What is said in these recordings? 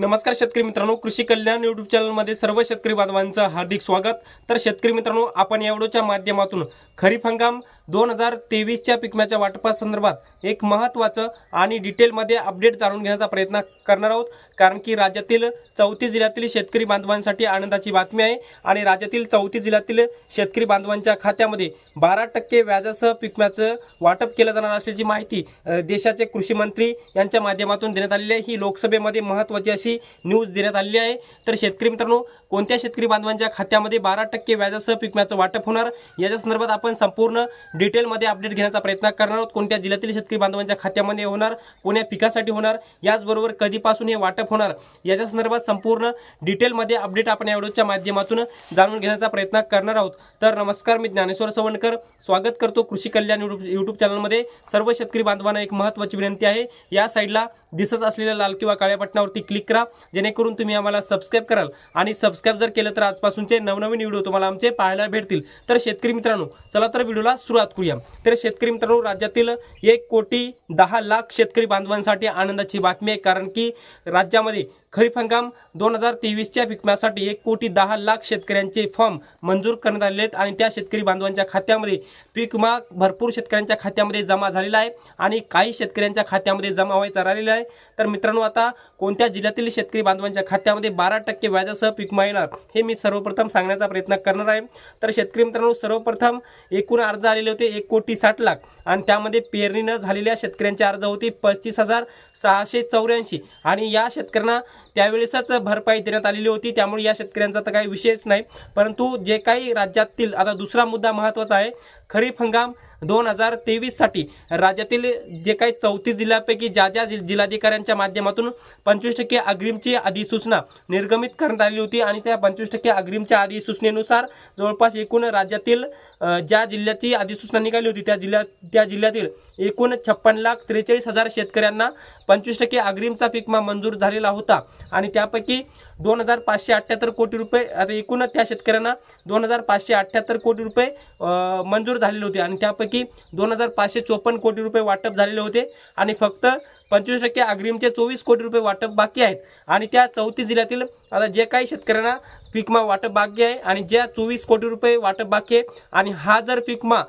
नमस्कार शेतकरी मित्रांनो कृषी कल्याण यूट्यूब चॅनलमध्ये सर्व शेतकरी बांधवांचं हार्दिक स्वागत. तर शेतकरी मित्रांनो आपण या व्हिडिओच्या माध्यमातून खरीप हंगाम दोन हजार तेवीसच्या पिकम्याच्या वाटपासंदर्भात एक महत्त्वाचं आणि डिटेलमध्ये अपडेट जाणून घेण्याचा प्रयत्न करणार आहोत. कारण की राज्यातील चौथी जिल्ह्यातील शेतकरी बांधवांसाठी आनंदाची बातमी आहे आणि राज्यातील चौथी जिल्ह्यातील शेतकरी बांधवांच्या खात्यामध्ये बारा टक्के व्याजासह पिकम्याचं वाटप केलं जाणार असल्याची माहिती देशाचे कृषी मंत्री यांच्या माध्यमातून देण्यात आलेली आहे. ही लोकसभेमध्ये महत्त्वाची अशी न्यूज देण्यात आलेली आहे. तर शेतकरी मित्रांनो कोणत्या शेतकरी बांधवांच्या खात्यामध्ये बारा टक्के व्याजासह पिकम्याचं वाटप होणार? याच्या संदर्भात आपण संपूर्ण डिटेलमध्ये अपडेट घेण्याचा प्रयत्न करणार आहोत. कोणत्या जिल्ह्यातील शेतकरी बांधवांच्या खात्यामध्ये होणार? कोण्या पिकासाठी होणार? याचबरोबर कधीपासून हे वाटप होणार? याच्या संदर्भात संपूर्ण डिटेलमध्ये अपडेट आपण या व्हिडिओच्या माध्यमातून जाणून घेण्याचा प्रयत्न करणार आहोत. तर नमस्कार मी ज्ञानेश्वर सवणकर स्वागत करतो कृषी कल्याण युट्यूब यूट्यूब चॅनलमध्ये सर्व शेतकरी बांधवांना एक महत्त्वाची विनंती आहे. या साईडला दिसत असलेल्या लाल किंवा काळ्या बटनावरती क्लिक करा. जेणेकरून तुम्ही आम्हाला सबस्क्राईब कराल आणि सबस्क्राईब जर केलं तर आजपासूनचे नवनवीन व्हिडिओ तुम्हाला आमचे पाहायला भेटतील. तर शेतकरी मित्रांनो चला तर व्हिडिओला सुरुवात करूया. तर शेतकरी मित्रांनो राज्यातील एक कोटी दहा लाख शेतकरी बांधवांसाठी आनंदाची बातमी आहे. कारण की राज्यामध्ये खरीप हंगाम दोन हजार तेवीसच्या पिकम्यासाठी एक कोटी दहा लाख शेतकऱ्यांचे फॉर्म मंजूर करण्यात आलेले आहेत आणि त्या शेतकरी बांधवांच्या खात्यामध्ये पीक विमा भरपूर शेतकऱ्यांच्या खात्यामध्ये जमा झालेला आहे आणि काही शेतकऱ्यांच्या खात्यामध्ये जमा व्हायचा राहिलेला आहे. तर मित्रांनो आता कोणत्या जिल्ह्यातील शेतकरी बांधवांच्या खात्यामध्ये बारा टक्के व्याजासह पीक विमा येणार हे मी सर्वप्रथम सांगण्याचा प्रयत्न करणार आहे. तर शेतकरी मित्रांनो सर्वप्रथम एकूण अर्ज आलेले होते एक कोटी साठ लाख आणि त्यामध्ये पेरणी न झालेल्या शेतकऱ्यांचे अर्ज होते पस्तीस हजार सहाशे चौऱ्याऐंशी आणि या शेतकऱ्यांना त्यावेळेसच भरपाई देण्यात आलेली होती. त्यामुळे या शेतकऱ्यांचा तर काही विषयच नाही. परंतु जे काही राज्यातील आता दुसरा मुद्दा महत्त्वाचा आहे. खरीप हंगाम दोन हजार तेवीससाठी राज्यातील जे काही चौतीस जिल्ह्यापैकी ज्या ज्या जिल्हाधिकाऱ्यांच्या माध्यमातून पंचवीस टक्के अग्रिमची अधिसूचना निर्गमित करण्यात आली होती आणि त्या पंचवीस टक्के अग्रिमच्या अधिसूचनेनुसार जवळपास एकूण राज्यातील ज्या जिल्ह्याची अधिसूचना निघाली होती त्या जिल्ह्यात त्या जिल्ह्यातील एकूण छप्पन लाख त्रेचाळीस हजार शेतकऱ्यांना पंचवीस टक्के अग्रिमचा पीकमा मंजूर झालेला होता. आणि त्यापैकी दोन हजार पाचशे अठ्ठ्याहत्तर कोटी रुपये आता एकूण त्या शेतकऱ्यांना दोन हजार पाचशे अठ्ठ्याहत्तर कोटी रुपये मंजूर झालेले होते. आणि त्यापैकी दोन हजार पाचशे चोपन्न कोटी रुपये वाटप झालेले होते. आणि फक्त पंचवीस टक्के अग्रिमचे चोवीस कोटी रुपये वाटप बाकी आहेत. आणि त्या चौतीस जिल्ह्यातील आता जे काही शेतकऱ्यांना पीकमा वाटप बाकी आहे आणि ज्या चोवीस कोटी रुपये वाटप बाकी आहे आणि हा जर पीकमा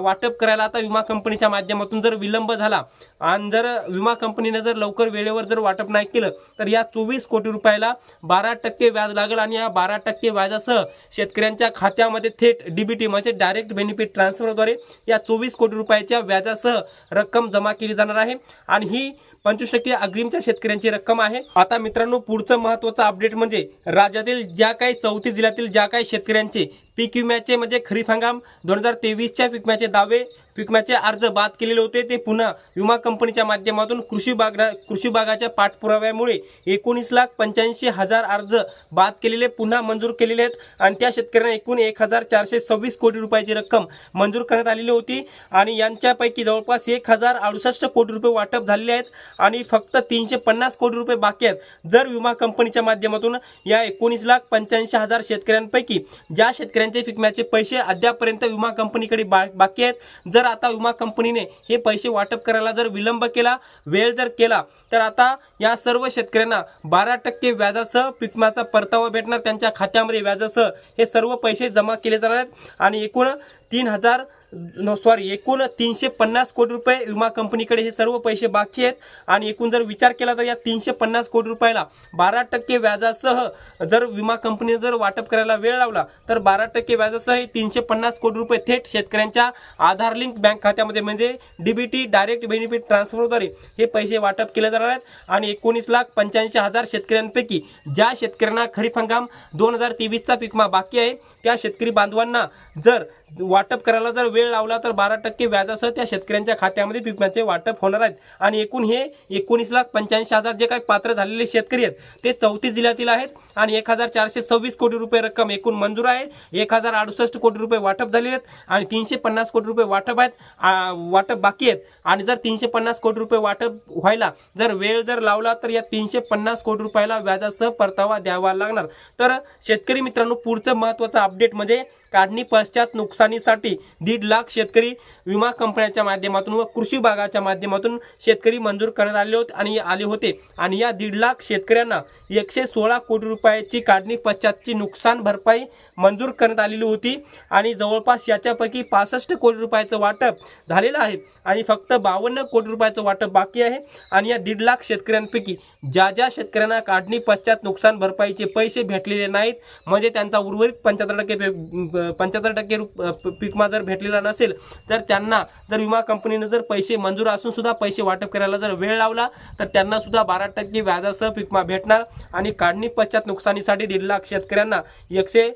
वाटप करायला आता विमा कंपनीच्या माध्यमातून जर विलंब झाला आणि जर विमा कंपनीने जर लवकर वेळेवर जर वाटप नाही केलं तर या चोवीस कोटी रुपयाला बारा टक्के व्याज लागेल आणि या बारा टक्के व्याजासह शेतकऱ्यांच्या खात्यामध्ये थेट डीबीटी म्हणजे डायरेक्ट बेनिफिट ट्रान्सफरद्वारे या चोवीस कोटी रुपयाच्या व्याजासह रक्कम जमा केली जाणार आहे. आणि ही पंचवीस टक्के अग्रिमच्या शेतकऱ्यांची रक्कम आहे. आता मित्रांनो पुढचं महत्वाचं अपडेट म्हणजे राज्यातील ज्या काही चौथी जिल्ह्यातील ज्या काही शेतकऱ्यांचे पीक विम्याचे म्हणजे खरीप हंगाम दोन हजार तेवीसच्या पीक विम्याचे दावे पीक विम्याचे अर्ज बाद केलेले होते. ते पुन्हा विमा कंपनीच्या माध्यमातून कृषी बाग कृषी विभागाच्या पाठपुराव्यामुळे एकोणीस लाख पंच्याऐंशी हजार अर्ज बाद केलेले पुन्हा मंजूर केलेले आहेत. आणि त्या शेतकऱ्यांना एकूण एक हजार चारशे सव्वीस कोटी रुपयाची रक्कम मंजूर करण्यात आलेली होती. आणि यांच्यापैकी जवळपास एक हजार अडुसष्ट कोटी रुपये वाटप झालेले आहेत. आणि फक्त तीनशे पन्नास कोटी रुपये बाकी आहेत. जर विमा कंपनीच्या माध्यमातून या एकोणीस लाख पंच्याऐंशी हजार शेतकऱ्यांपैकी ज्या शेतकऱ्यांचे फिकम्याचे पैसे अद्यापर्यंत विमा कंपनीकडे बा बाकी आहेत. जर आता विमा कंपनीने हे पैसे वाटप करायला जर विलंब केला वेळ जर केला तर आता या सर्व शेतकऱ्यांना बारा टक्के व्याजासह पिकम्याचा परतावा भेटणार. त्यांच्या खात्यामध्ये व्याजासह हे सर्व पैसे जमा केले जाणार आहेत. आणि एकूण तीन हजार सॉरी एकूण तीनशे पन्नास कोटी रुपये विमा कंपनीकडे हे सर्व पैसे बाकी आहेत. आणि एकूण जर विचार केला तर या तीनशे पन्नास कोटी रुपयाला बारा टक्के व्याजासह जर विमा कंपनीने जर वाटप करायला वेळ लावला तर बारा टक्के व्याजासह हे तीनशे पन्नास कोटी रुपये थेट शेतकऱ्यांच्या आधार लिंक बँक खात्यामध्ये म्हणजे डीबीटी डायरेक्ट बेनिफिट ट्रान्सफरद्वारे हे पैसे वाटप केले जाणार आहेत. आणि एकोणीस लाख पंच्याऐंशी हजार शेतकऱ्यांपैकी ज्या शेतकऱ्यांना खरीप हंगाम दोन हजार तेवीसचा पिकमा बाकी आहे त्या शेतकरी बांधवांना जर वाटप करायला जर वेळ लावला तर बारा टक्के व्याजासह त्या शेतकऱ्यांच्या खात्यामध्ये पिकम्याचे वाटप होणार आहेत. आणि एकूण हे एकोणीस लाख पंच्याऐंशी हजार जे काही पात्र झालेले शेतकरी आहेत ते चौतीस जिल्ह्यातील आहेत आणि एक हजार चारशे सव्वीस कोटी रुपये रक्कम एकूण मंजूर आहे. एक हजार अडुसष्ट कोटी रुपये वाटप झालेले आहेत आणि तीनशे पन्नास कोटी रुपये वाटप आहेत वाटप बाकी आहेत. आणि जर तीनशे पन्नास कोटी रुपये वाटप व्हायला जर वेळ जर लावला तर या तीनशे पन्नास कोटी रुपयाला व्याजासह परतावा द्यावा लागणार. तर शेतकरी मित्रांनो पुढचं महत्त्वाचं अपडेट म्हणजे काढणी पश्चात नुकसानी तेवीससाठी दीड लाख शेतकरी विमा कंपन्यांच्या माध्यमातून व कृषी विभागाच्या माध्यमातून शेतकरी मंजूर करण्यात आले होते आणि आले होते. आणि या दीड लाख शेतकऱ्यांना एकशे सोळा कोटी रुपयाची काढणी पश्चातची नुकसान भरपाई मंजूर करण्यात आलेली होती. आणि जवळपास याच्यापैकी पासष्ट कोटी रुपयाचं वाटप झालेलं आहे. आणि फक्त बावन्न कोटी रुपयाचं वाटप बाकी आहे. आणि या दीड लाख शेतकऱ्यांपैकी ज्या ज्या शेतकऱ्यांना काढणी पश्चात नुकसान भरपाईचे पैसे भेटलेले नाहीत म्हणजे त्यांचा उर्वरित पंच्याहत्तर टक्के पंच्याहत्तर टक्के रुप- पिकमा जर भेटलेला नसेल तर त्यांना जर विमा कंपनीनं जर पैसे मंजूर असून सुद्धा पैसे वाटप करायला जर वेळ लावला तर त्यांना सुद्धा बारा टक्के व्याजासह पिकमा भेटणार आणि काढणी पश्चात नुकसानीसाठी दीड लाख शेतकऱ्यांना एकशे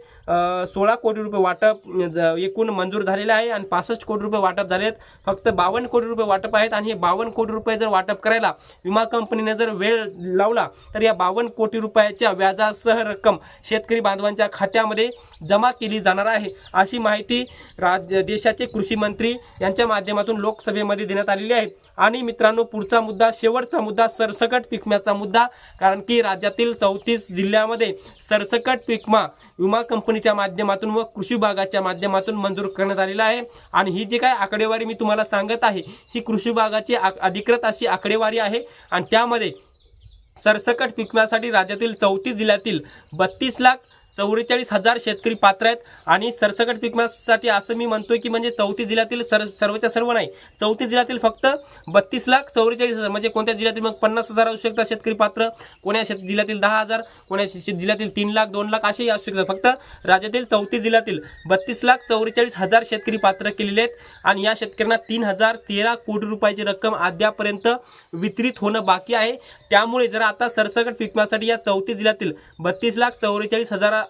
सोळा कोटी रुपये वाटप ज- एकूण मंजूर झालेले आहे आणि पासष्ट कोटी रुपये वाटप झाले आहेत. फक्त बावन्न कोटी रुपये वाटप आहेत आणि हे बावन्न कोटी रुपये जर वाटप करायला विमा कंपनीने जर वेळ लावला तर या बावन्न कोटी रुपयाच्या व्याजासह रक्कम शेतकरी बांधवांच्या खात्यामध्ये जमा केली जाणार आहे. अशी माहिती राज्य देशाचे कृषी मंत्री यांच्या माध्यमातून लोकसभेमध्ये देण्यात आलेली आहे आणि मित्रांनो पुढचा मुद्दा शेवटचा मुद्दा सरसकट पिकम्याचा मुद्दा कारण की राज्यातील चौतीस जिल्ह्यामध्ये सरसकट पिकमा विमा कंपनीच्या माध्यमातून व कृषी विभागाच्या माध्यमातून मंजूर करण्यात आलेला आहे. आणि ही जी काय आकडेवारी मी तुम्हाला सांगत आहे ही कृषी विभागाची अधिकृत अशी आकडेवारी आहे. आणि त्यामध्ये सरसकट पिकण्यासाठी राज्यातील चौतीस जिल्ह्यातील बत्तीस लाख चौवेचाळीस हजार शेतकरी पात्र आहेत. आणि सरसकट पिकण्यासाठी असं मी म्हणतोय की म्हणजे चौतीस जिल्ह्यातील सर सर्वच्या सर्व नाही. चौतीस जिल्ह्यातील फक्त बत्तीस लाख चौवेचाळीस हजार म्हणजे कोणत्या जिल्ह्यातील मग पन्नास हजार असू शकतात शेतकरी पात्र कोण्या शेत जिल्ह्यातील दहा हजार कोण्या शे- जिल्ह्यातील तीन लाख दोन लाख असेही असू शकतात. फक्त राज्यातील चौतीस जिल्ह्यातील बत्तीस लाख चौवेचाळीस हजार शेतकरी पात्र केलेले आहेत. आणि या शेतकऱ्यांना तीन हजार तेरा कोटी रुपयाची रक्कम अद्यापर्यंत वितरित होणं बाकी आहे. त्यामुळे जर आता सरसकट पिकण्यासाठी या चौतीस जिल्ह्यातील बत्तीस लाख चौवेचाळीस हजार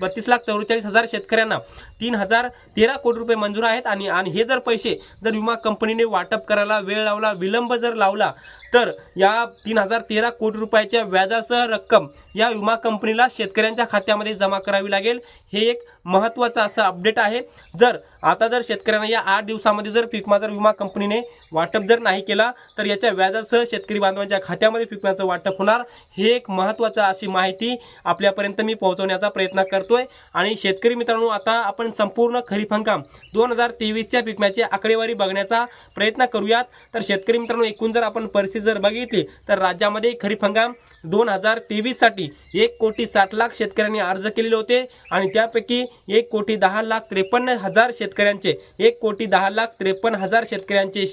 बत्तीस लाख चौवेचाळीस हजार शेतकऱ्यांना तीन हजार तेरा कोटी रुपये मंजूर आहेत. आणि आणि हे जर पैसे जर विमा कंपनीने वाटप करायला वेळ लावला विलंब जर लावला तर या तीन हजार तेरा कोटी रुपयाच्या व्याजासह रक्कम या विमा कंपनीला शेतकऱ्यांच्या खात्यामध्ये जमा करावी लागेल. हे एक महत्त्वाचं असं अपडेट आहे. जर आता जर शेतकऱ्यांना या आठ दिवसामध्ये जर पीकमा जर विमा कंपनीने वाटप जर नाही केला तर याच्या व्याजासह शेतकरी बांधवांच्या खात्यामध्ये पिकमाचं वाटप होणार. हे एक महत्त्वाचं अशी माहिती आपल्यापर्यंत मी पोहोचवण्याचा प्रयत्न करतोय. आणि शेतकरी मित्रांनो आता आपण संपूर्ण खरीप हंगाम दोन हजार तेवीसच्या पिकम्याची आकडेवारी बघण्याचा प्रयत्न करूयात. तर शेतकरी मित्रांनो एकूण जर आपण परिस्थिती जर बघितली तर राज्यामध्ये खरीप हंगाम दोन हजार तेवीससाठी एक कोटी साठ लाख शेतकऱ्यांनी अर्ज केलेले होते आणि त्यापैकी एक कोटी दहा लाख त्रेपन्न हजार शेतकऱ्यांचे एक कोटी दहा लाख त्रेपन्न हजार शेतकऱ्यांचे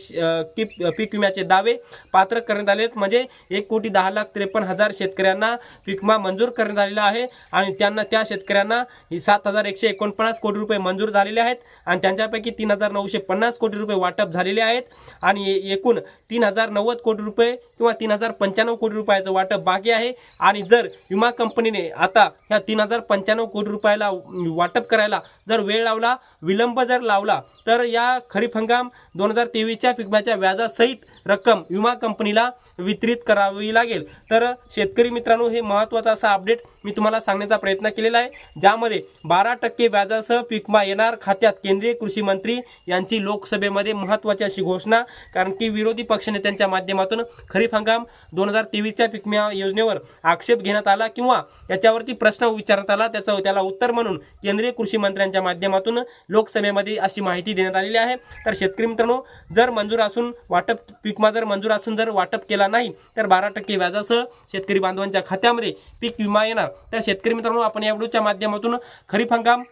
पीक विम्याचे दावे पात्र करण्यात आले आहेत. म्हणजे एक कोटी दहा लाख त्रेपन्न हजार शेतकऱ्यांना पीक विमा मंजूर करण्यात आलेला आहे आणि त्यांना त्या शेतकऱ्यांना सात हजार एकशे एकोणपन्नास कोटी रुपये मंजूर झालेले आहेत आणि त्यांच्यापैकी तीन हजार नऊशे पन्नास कोटी रुपये वाटप झालेले आहेत आणि एकूण तीन हजार नव्वद कोटी रुपये रुपये किंवा तीन हजार पंच्याण्णव कोटी रुपयाचं वाटप बाकी आहे. आणि जर विमा कंपनीने आता ह्या तीन हजार पंच्याण्णव कोटी रुपयाला वाटप करायला जर वेळ लावला विलंब जर लावला तर या खरीप हंगाम दोन हजार तेवीसच्या पिकम्याच्या व्याजासहित रक्कम विमा कंपनीला वितरित करावी लागेल. तर शेतकरी मित्रांनो हे महत्त्वाचं असं अपडेट मी तुम्हाला सांगण्याचा प्रयत्न केलेला आहे. ज्यामध्ये बारा टक्के व्याजासह पिकमा येणार खात्यात केंद्रीय कृषी मंत्री यांची लोकसभेमध्ये महत्त्वाची अशी घोषणा कारण की विरोधी पक्षनेत्यांच्या माध्यमातून खरीप हंगाम दोन हजार तेवीसच्या पिकम्या योजनेवर आक्षेप घेण्यात आला किंवा याच्यावरती प्रश्न विचारण्यात आला त्याचं त्याला उत्तर म्हणून केंद्रीय कृषी मंत्र्यांच्या माध्यमातून लोकसभेमध्ये अशी माहिती देण्यात आलेली आहे. तर शेतकरी मित्रांनो जर मंजूर असून वाटप पीकमा जर मंजूर असून जर वाटप केला नाही तर बारा टक्के व्याजासह शेतकरी बांधवांच्या खात्यामध्ये पीक विमा येणार. तर शेतकरी मित्रांनो आपण या व्हिडिओच्या माध्यमातून खरीप हंगाम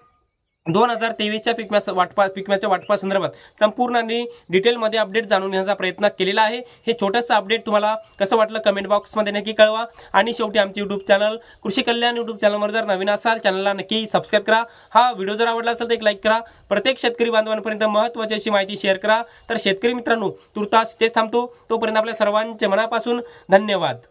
दोन हजार तेवीसच्या पिकम्या वाटपा पिकम्याच्या वाटपासंदर्भात संपूर्ण आणि डिटेलमध्ये अपडेट जाणून घेण्याचा प्रयत्न केलेला आहे. हे छोटंसं अपडेट तुम्हाला कसं वाटलं कमेंट बॉक्समध्ये नक्की कळवा. आणि शेवटी आमचे यूट्यूब चॅनल कृषी कल्याण यूट्यूब चॅनलवर जर नवीन असाल चॅनलला नक्की सबस्क्राईब करा. हा व्हिडिओ जर आवडला असेल तर एक लाईक करा. प्रत्येक शेतकरी बांधवांपर्यंत महत्त्वाची अशी माहिती शेअर करा. तर शेतकरी मित्रांनो तुर्तास तेच थांबतो. तोपर्यंत आपल्या सर्वांचे मनापासून धन्यवाद.